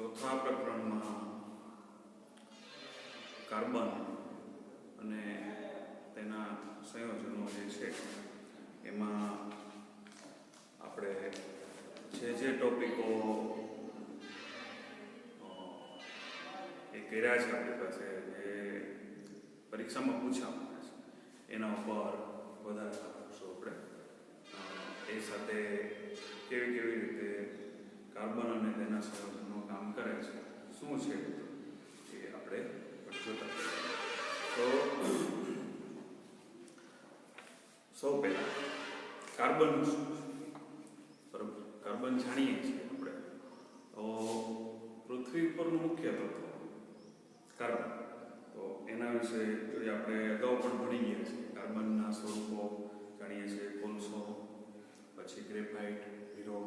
ચોથા પ્રકરણમાં કાર્બન અને તેના સંયોજનો જે છે, એમાં આપણે જે જે ટોપિકો એ કર્યા છે આપણી પાસે, જે પરીક્ષામાં પૂછાવાના છે, એના ઉપર વધારે આપશું આપણે. એ સાથે કેવી કેવી રીતે કાર્બન અને તેના સંયોજનો કામ કરે છે. શું છે? એ આપણે જોતા તો સૌ પહેલા કાર્બન શું બરાબર. કાર્બન જાણીએ છીએ આપણે. તો પૃથ્વી ઉપરનું મુખ્ય તત્વ કાર્બન. તો એના વિશે જોઈએ આપણે અગાઉ પણ ભણી ગયા છીએ. કાર્બનના સ્વરૂપો જાણીએ છીએ. કોલસો, પછી ગ્રેફાઇટ, હીરો,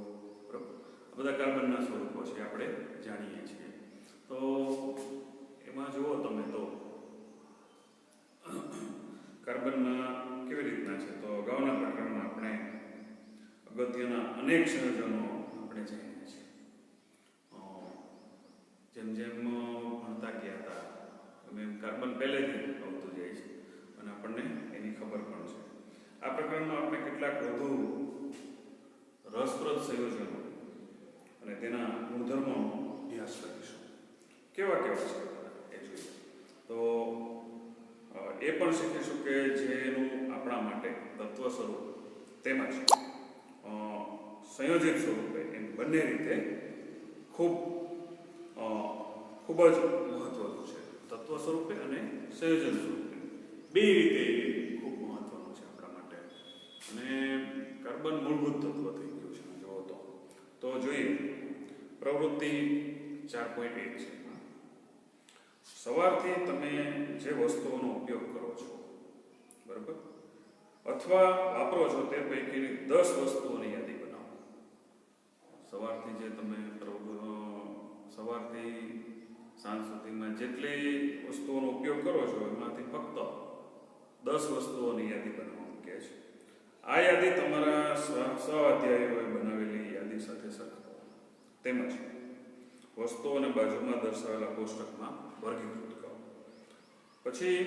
બરાબર. આ બધા કાર્બનના સ્વરૂપો છે, આપણે જાણીએ છીએ. તો એમાં જુઓ તમે તો કાર્બનમાં કેવી રીતના છે? તો અગાઉના પ્રકરણમાં આપણે અગત્યના અનેક સંયોજનો આપણે જાણીએ છીએ. જેમ જેમ ભણતા ગયા હતા, એમ એમ કાર્બન પહેલેથી આવતું જાય છે અને આપણને એની ખબર પણ છે. આ પ્રકરણમાં આપણે કેટલાક વધુ રસપ્રદ સંયોજનો અને તેના ગુણધર્મોનો અભ્યાસ કરીશું. કેવા કેવા છે? એ જોઈએ. તો એ પણ શીખીશું કે જેનું આપણા માટે તત્વ સ્વરૂપ તેમજ સંયોજિત સ્વરૂપે એમ બંને રીતે ખૂબ ખૂબ જ મહત્વનું છે. તત્વ સ્વરૂપે અને સંયોજન સ્વરૂપે. બે રીતે ખૂબ મહત્વનું છે આપણા માટે. અને કાર્બન મૂળભૂત તત્વ થઈ ગયું છે જુઓ તો તો જોઈએ પ્રવૃત્તિ ચાર પોઈન્ટ એક છે. સવારથી તમે જે વસ્તુઓનો ઉપયોગ કરો છો, બરાબર? અથવા વાપરો છો તે પૈકીની દસ વસ્તુઓની યાદી બનાવો. સવારથી જે તમે સવારથી સાંજ સુધીમાં જેટલી વસ્તુઓનો ઉપયોગ કરો છો, એમાંથી ફક્ત દસ વસ્તુઓની યાદી બનાવવાનું કહે છે. આ યાદી તમારા સ્વ- અધ્યાયીઓએ બનાવેલી યાદી સાથે સરખાવો. તેમજ વસ્તુઓને બાજુમાં દર્શાવેલા કોષ્ટકમાં વર્ગીકૃત કરો. પછી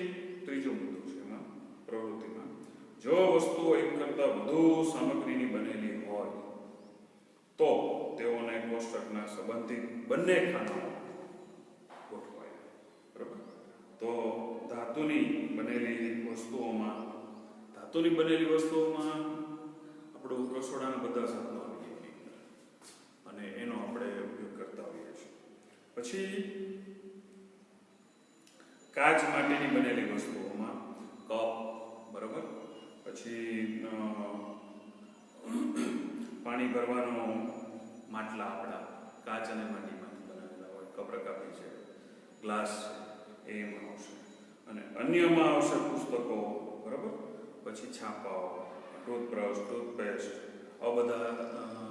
ત્રીજો મુદ્દો છે એમાં, પ્રવૃત્તિમાં. જો વસ્તુઓ એક કરતાં વધુ સામગ્રીની બનેલી હોય, તો તેઓને કોષ્ટકના સંબંધિત બંને ખાનામાં ગોઠવાય. બરાબર? તો ધાતુની બનેલી વસ્તુઓમાં, ધાતુની બનેલી વસ્તુઓમાં આપણું રસોડાના બધા સાધનો આવી જાય એની અંદર. અને એનો આપણે ઉપયોગ કરતા હોઈએ છીએ પછી કાચ માટેની બનેલી વસ્તુઓમાં કપ, બરાબર? પછી પાણી ભરવાનો માટલા આપણા, કાચ અને માટીમાંથી બનાવેલા હોય કપરકાપી છે ગ્લાસ છે, એમાં આવશે. અને અન્યમાં આવશે પુસ્તકો, બરાબર? પછી છાપાઓ, ટૂથબ્રશ, ટૂથપેસ્ટ. આ બધા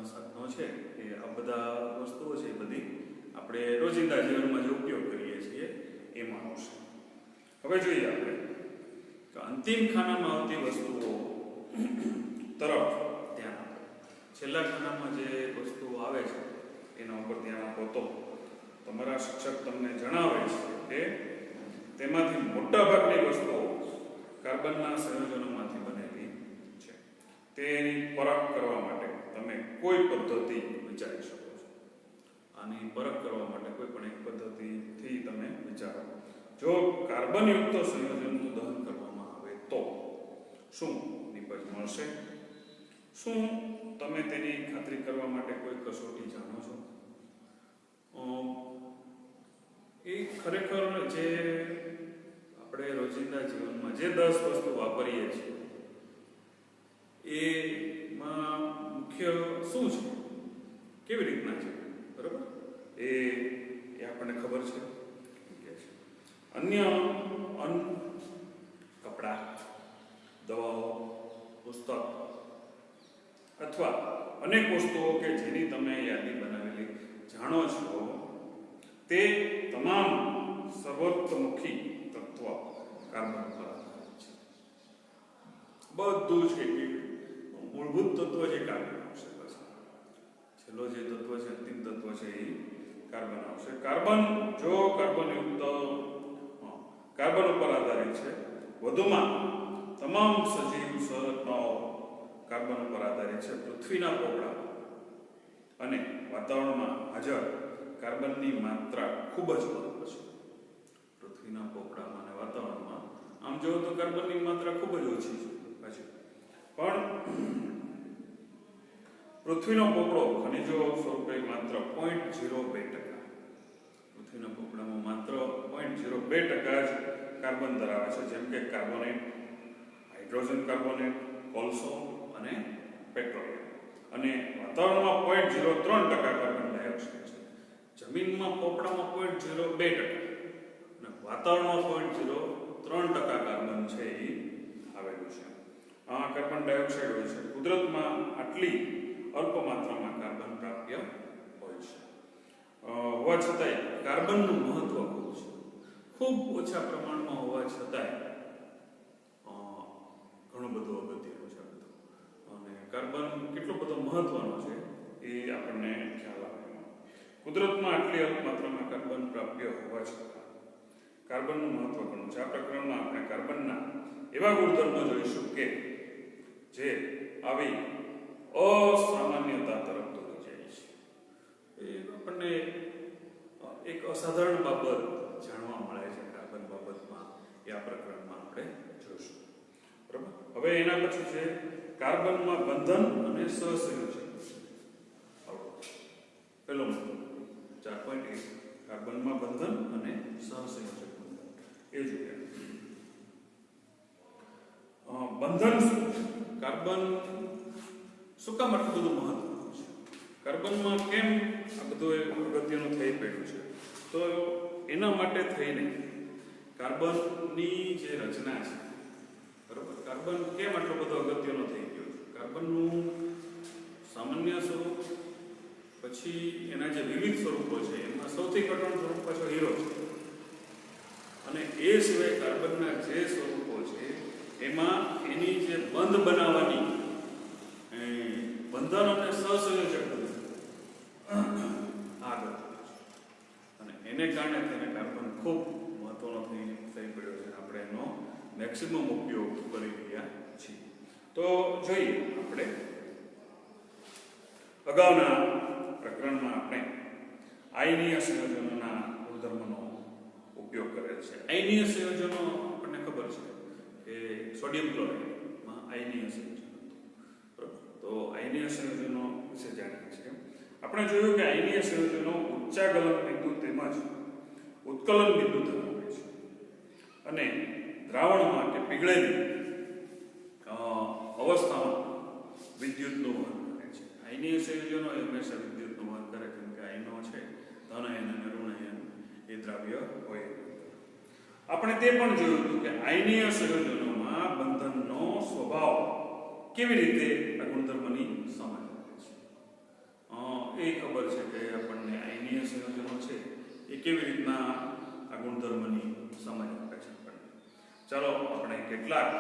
સાધનો છે, એ આ બધા વસ્તુઓ છે બધી આપણે રોજિંદા જીવનમાં જે ઉપયોગ કરીએ છીએ, એમાં આવશે. હવે જોઈએ આપણે કે અંતિમ ખાનામાં આવતી વસ્તુઓ તરફ ધ્યાન આપો. છેલ્લા ખાનામાં જે વસ્તુઓ આવે છે, એના ઉપર ધ્યાન આપો તો તમારા શિક્ષક તમને જણાવે છે કે તેમાંથી મોટાભાગની વસ્તુઓ કાર્બનના સંયોજનોમાંથી બનેલી છે. તેની પરખ કરવા માટે તમે કોઈ પદ્ધતિ વિચારી શકો. આની પરખ કરવા માટે કોઈ પણ એક પદ્ધતિથી તમે વિચારો. જો કાર્બનયુક્ત સંયોજનનું દહન કરવામાં આવે તો શું નિપજ મળશે? શું તમે તેની ખાતરી કરવા માટે કોઈ કસોટી જાણો છો? એ ખરેખર જે આપણે રોજિંદા જીવનમાં જે દસ વસ્તુ વાપરીએ છીએ એમાં મુખ્ય શું છે કેવી રીતના છે બરાબર એ એ આપણને ખબર છે કે છે અન્ય અન્ન કપડાં દવાઓ પુસ્તક અથવા અનેક વસ્તુઓ કે જેની તમે યાદી બનાવેલી જાણો છો, તે તમામ સર્વોત્તમુખી તત્વ કાર્બન પર આધારિત છે. બધું જ એક મૂળભૂત તત્વ જે કાર્બન આવશે બસ છેલ્લો જે તત્વ છે, અંતિમ તત્વ છે એ કાર્બન આવશે કાર્બન, જો કાર્બનયુક્ત યુક્ત કાર્બન ઉપર આધારિત છે. વધુમાં, તમામ સજીવ સંરચનાઓ કાર્બન ઉપર આધારિત છે. પૃથ્વીના પોપડા. વાતાવરણમાં હાજર કાર્બનની માત્રા ખૂબ જ વધુ છે પૃથ્વીના પોપડામાં અને વાતાવરણમાં, આમ જોવો તો કાર્બનની માત્રા ખૂબ જ ઓછી છે પાછી પણ પૃથ્વીનો પોપડો ખનિજો સ્વરૂપે માત્ર પોઈન્ટ ઝીરો બે ટકા. પૃથ્વીના પોપડામાં માત્ર પોઈન્ટ ઝીરો બે ટકા જ કાર્બન ધરાવે છે. જેમ કે કાર્બોનેટ, હાઇડ્રોજન કાર્બોનેટ, કોલસો અને પેટ્રોલિયમ. અને વાતાવરણમાં પોઈન્ટ ઝીરો ત્રણ ટકા કાર્બન ડાયોક્સાઇડ છે. જમીનમાં પોપડામાં પોઈન્ટ ઝીરો બે ટકા અને વાતાવરણમાં પોઈન્ટ ઝીરો ત્રણ ટકા કાર્બન છે એ આવેલું છે. આ કાર્બન ડાયોક્સાઇડ હોય છે. કુદરતમાં આટલી અલ્પ માત્રામાં કાર્બન પ્રાપ્ય હોય છે. હોવા છતાંય કાર્બનનું મહત્વ ખૂબ છે. ખૂબ ઓછા પ્રમાણમાં હોવા છતાંય ઘણું બધું અગત્યનું છે આ બધું અને કાર્બન કેટલો બધો મહત્વનો છે એ આપણને ખ્યાલ આવે કુદરતમાં આટલી માત્રામાં કાર્બન પ્રાપ્ય હોવા છતાં કાર્બનનું મહત્વ ઘણું છે. આ પ્રકરણમાં આપણે કાર્બનના એવા ગુણધર્મો જોઈશું કે જે આવી અસામાન્યતા તરફ દોરી જાય છે. એ આપણને એક અસાધારણ બાબત જાણવા મળે છે કાર્બન બાબતમાં એ આ પ્રકરણમાં આપણે હવે એના પછી છે કાર્બનમાં બંધન અને સહસંયોજન. પેલો ચાર પોઈન્ટ એક કાર્બનમાં બંધન અને સહસંયોજક બંધન એ અ, બંધન શું કાર્બન શું કામ આટલું બધું મહત્વનું છે? કાર્બનમાં કેમ આ બધું અગત્યનું થઈ પડ્યું છે? તો એના માટે થઈને કાર્બનની જે રચના છે બરોબર? કાર્બન કેમ આટલો બધો અગત્યનો થઈ ગયો કાર્બનનું સામાન્ય સ્વરૂપ, પછી એના જે વિવિધ સ્વરૂપો છે, એમાં સૌથી કઠણ સ્વરૂપ પાછો હીરો છે. અને એ સિવાય કાર્બનના જે સ્વરૂપો છે, એમાં એની જે બંધ બનાવવાની બંધન અને સહસંયોજક આગળ અને એને કારણે તેને કાર્બન ખૂબ મહત્વનો થઈ થઈ પડ્યો છે આપણે એનો મેક્સિમમ ઉપયોગ કરી રહ્યા છીએ તો જોઈએ આપણે. અગાઉના પ્રકરણમાં આપણે આયનીય સંયોજનોના ગુણધર્મનો ઉપયોગ કરેલ છે. આયનીય સંયોજનો આપણને ખબર છે કે સોડિયમ ક્લોરાઇડમાં આયનીય સંયોજનો તો આયનીય સંયોજનો વિશે જાણીએ છીએ. આપણે જોયું કે આયનીય સંયોજનો ઉચ્ચા ગલન બિંદુ તેમજ ઉત્કલન બિંદુ ધરાવે છે. અને દ્રાવણમાં કે પીગળેલી અવસ્થામાં વિદ્યુતનું વહન કરે છે. આઈનીય સંયોજનો એ હંમેશા વિદ્યુતનું વહન કરે, કેમ કે આયનો છે, ધન આયન અને ઋણ આયન એ દ્રાવ્ય હોય. આપણે તે પણ જોયું હતું કે આયનીય સંયોજનોમાં બંધનનો સ્વભાવ કેવી રીતે આ ગુણધર્મની સમજ એ ખબર છે કે આપણને આયનીય સંયોજનો છે એ કેવી રીતના આ ગુણધર્મની સમજ ચાલો આપણે કેટલાક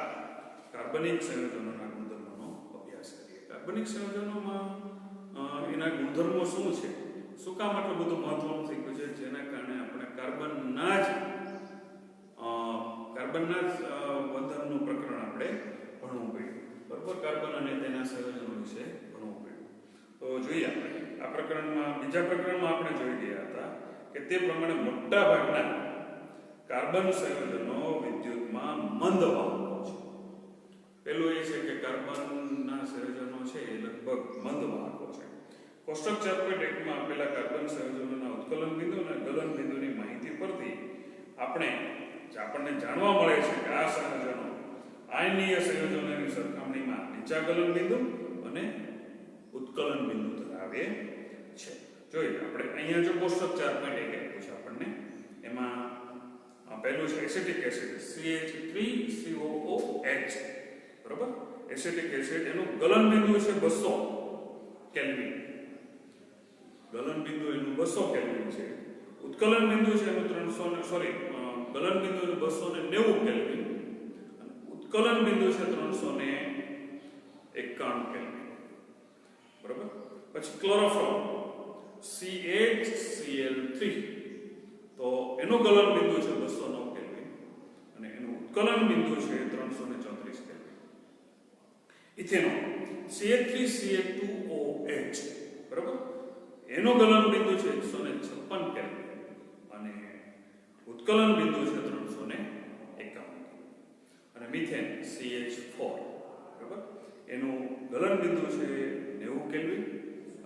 કાર્બનિક સંયોજનોના ગુણધર્મોનો અભ્યાસ કરીએ. કાર્બનિક સંયોજનોમાં એના ગુણધર્મો શું છે? શું કામ આટલું બધું મહત્વનું થઈ ગયું છે? જેના કારણે આપણે કાર્બનના જ કાર્બનના જ બંધનનું પ્રકરણ આપણે ભણવું પડ્યું. બરોબર? કાર્બન અને તેના સંયોજનો વિશે ભણવું પડ્યું. તો જોઈએ આપણે. આ પ્રકરણમાં, બીજા પ્રકરણમાં આપણે જોઈ ગયા હતા કે તે પ્રમાણે મોટા ભાગના કાર્બન સંયોજનો વિદ્યુતમાં મંદ વાહકો છે. પેલું એ છે કે કાર્બનના સંયોજનો છે એ લગભગ મંદ વાહકો છે. કોષ્ટક ચાર પોઈન્ટ એકમાં આપેલા કાર્બન સંયોજનોના ઉત્કલન બિંદુ અને ગલન બિંદુની માહિતી પરથી આપણે આપણને જાણવા મળે છે કે આ સંયોજનો આયનીય સંયોજનોની સરખામણીમાં નીચા ગલન બિંદુ અને ઉત્કલન બિંદુ ધરાવે છે. જોઈએ, આપણે અહીંયા જો કોષ્ટક ચાર પોઈન્ટ એક પૂછે આપણને એમાં પહેલું છે એસિટિક એસિડ CH3COOH બરાબર? એસિટિક એસિડ, એનું ગલન બિંદુ છે 200 કેલ્વિન. ગલન બિંદુ એનું 200 કેલ્વિન છે. ઉત્કલન બિંદુ છે એનું 300 ને સોરી ગલન બિંદુ એનું 290 કેલ્વિન. ઉત્કલન બિંદુ છે ત્રણસો ને એકાણું કેલ્વિન. બરાબર? પછી ક્લોરોફોર્મ CH Cl3 તો એનું ગલન બિંદુ છે બસો નવ કેલ્વિન અને એનું ઉત્કલન બિંદુ છે ત્રણસો ને ચોત્રીસ કેલ્વિન. ઇથેનોલ CH3CH2OH બરાબર? એનું ગલન બિંદુ છે એકસો ને છપ્પન કેલ્વિન અને ઉત્કલન બિંદુ છે ત્રણસો ને એકાવન. અને મિથેન CH4 બરાબર? એનું ગલન બિંદુ છે નેવું કેલ્વિન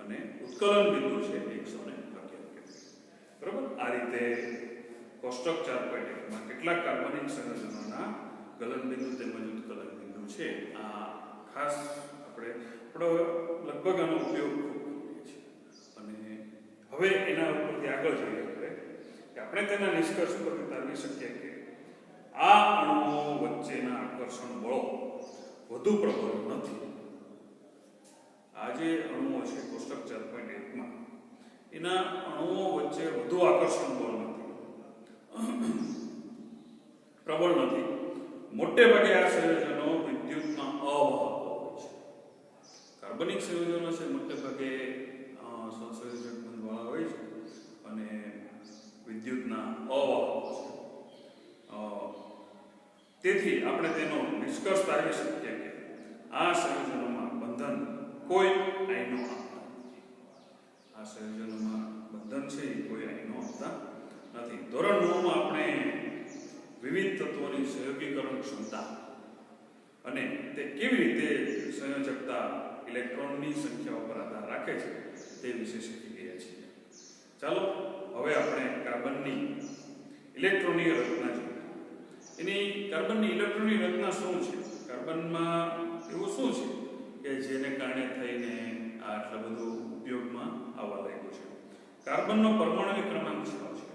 અને ઉત્કલન બિંદુ છે એકસો ને અગિયાર કેલ્વિન બરાબર આ રીતે કોષ્ટક ચાર કેટલા કાર્બનિક સંયોજનોના ગલનબિંદુ તેમજ ઉત્કલન બિંદુ છે, આ ખાસ આપણે આપણો લગભગ આનો ઉપયોગ ખૂબ કરીએ અને હવે એના ઉપરથી આગળ જઈએ આપણે, કે આપણે તેના નિષ્કર્ષ પર ઉતારી શકીએ કે આ અણુઓ વચ્ચેના આકર્ષણ બળો વધુ પ્રબળ નથી. આ જે અણુઓ છે કોષ્ટક ચાર પોઈન્ટ એકમાં એના અણુઓ વચ્ચે વધુ આકર્ષણ બળ નથી. પ્રબળ નથી. મોટે ભાગે આ સંયોજનો વિદ્યુતના અવાહક હોય છે. કાર્બનિક સંયોજનો છે મોટે ભાગે અ, સંસંયોજક બંધવાળા હોય છે અને વિદ્યુતના અવાહક છે. તેથી આપણે તેનો નિષ્કર્ષ તારવી શકીએ કે આ સંયોજનોમાં બંધન કોઈ નથી. આ સંયોજનોમાં બંધન છે, એ કોઈ આઈનો આપતા નથી. ધોરણ નવમાં આપણે વિવિધ તત્વોની સહયોગીકરણ ક્ષમતા અને તે કેવી રીતે સંયોજકતા ઇલેક્ટ્રોનની સંખ્યા ઉપર આધાર રાખે છે, તે વિશે શીખી ગયા છીએ. ચાલો, હવે આપણે કાર્બનની ઇલેક્ટ્રોનિક રચના જોઈએ. એની કાર્બનની ઇલેક્ટ્રોનિક રચના શું છે? કાર્બનમાં એવું શું છે કે જેને કારણે થઈને આટલા બધું ઉપયોગમાં આવવા લાગ્યું છે. કાર્બનનો પરમાણુ ક્રમાંક છ છે.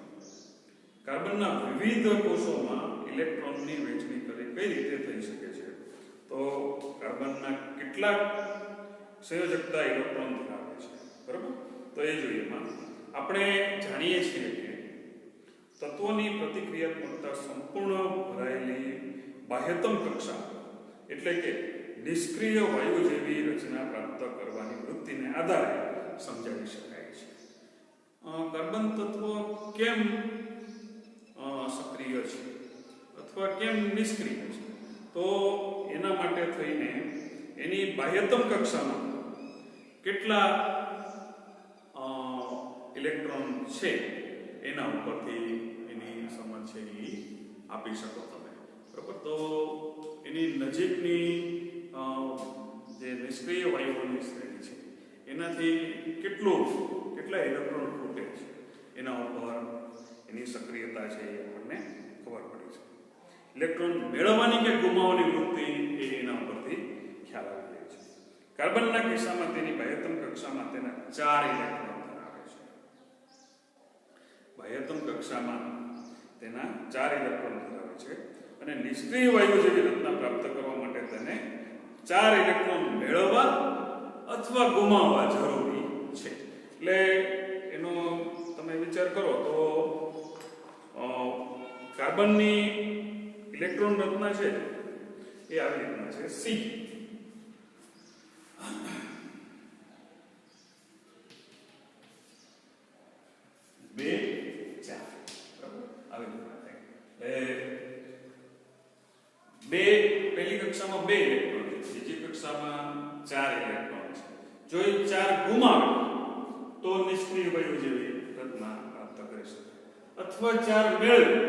કાર્બનના વિવિધ કોષોમાં ઇલેક્ટ્રોનની વહેંચણી કરી કઈ રીતે થઈ શકે છે? તો કાર્બનના કેટલાક સંયોજકતા ઇલેક્ટ્રોન ધરાવે છે. બરાબર? તો એ જોઈએ આપણે જાણીએ છીએ કે તત્વોની પ્રતિક્રિયાત્મકતા સંપૂર્ણ ભરાયેલી બાહ્યતમ કક્ષા, એટલે કે નિષ્ક્રિય વાયુ જેવી રચના પ્રાપ્ત કરવાની વૃત્તિને આધારે સમજાવી શકાય છે. કાર્બન તત્વ કેમ સક્રિય છે અથવા કેમ નિષ્ક્રિય છે? તો એના માટે થઈને એની બાહ્યતમ કક્ષામાં કેટલા ઇલેક્ટ્રોન છે એના ઉપરથી એની સમજ છે એ આપી શકો તમે. બરાબર? તો એની નજીકની જે નિષ્ક્રિય વાયુઓની શ્રેણી છે. એનાથી કેટલું, કેટલા ઇલેક્ટ્રોન ખૂટે છે? એના ઉપર એની સક્રિયતા છે એ આપણને ખબર પડી છે. ઇલેક્ટ્રોન મેળવવાની કે ગુમાવવાની વૃત્તિ એ એના ઉપરથી ખ્યાલ આવી જાય છે. કાર્બનના કિસ્સામાં તેની બાહ્યતમ કક્ષામાં તેના ચાર ઇલેક્ટ્રોન ધરાવે છે. બાહ્યતમ કક્ષામાં તેના ચાર ઇલેક્ટ્રોન ધરાવે છે. અને નિષ્ક્રિય વાયુ જેવી રચના પ્રાપ્ત કરવા માટે તેને ચાર ઇલેક્ટ્રોન મેળવવા અથવા ગુમાવવા જરૂરી છે. એટલે એનો તમે વિચાર કરો તો કાર્બનની ઇલેક્ટ્રોન રચના છે એ આવી રીતના છે. સી. બે, ચાર. આવી રીતના થાય. એટલે બે, પહેલી કક્ષામાં બે ઇલેક્ટ્રોન કક્ષામાં ચાર ઇલેક્ટ્રોન છે. જો એ ચાર ગુમાવે, તો નિષ્ક્રિય વાયુ જેવી રચના પ્રાપ્ત કરી શકે. અથવા ચાર મેળવે,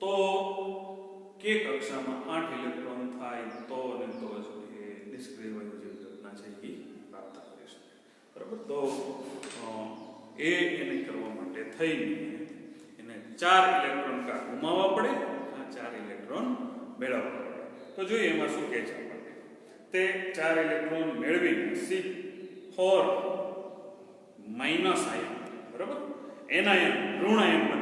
તો કે કક્ષામાં આઠ ઇલેક્ટ્રોન થાય, તો ને તો જ એ નિષ્ક્રિય વાયુ જેવી રચના છે એ પ્રાપ્ત કરી શકે. બરાબર? તો એ એને કરવા માટે થઈને એને ચાર ઇલેક્ટ્રોન કા ગુમાવવા પડે, આ ચાર ઇલેક્ટ્રોન મેળવવા પડે. તો જોઈએ એમાં શું કહે છે. તે ચાર ઇલેક્ટ્રોન મેળવીને સી ફોર માઇનસ આયન બરાબર? એનાયન ઋણ આયન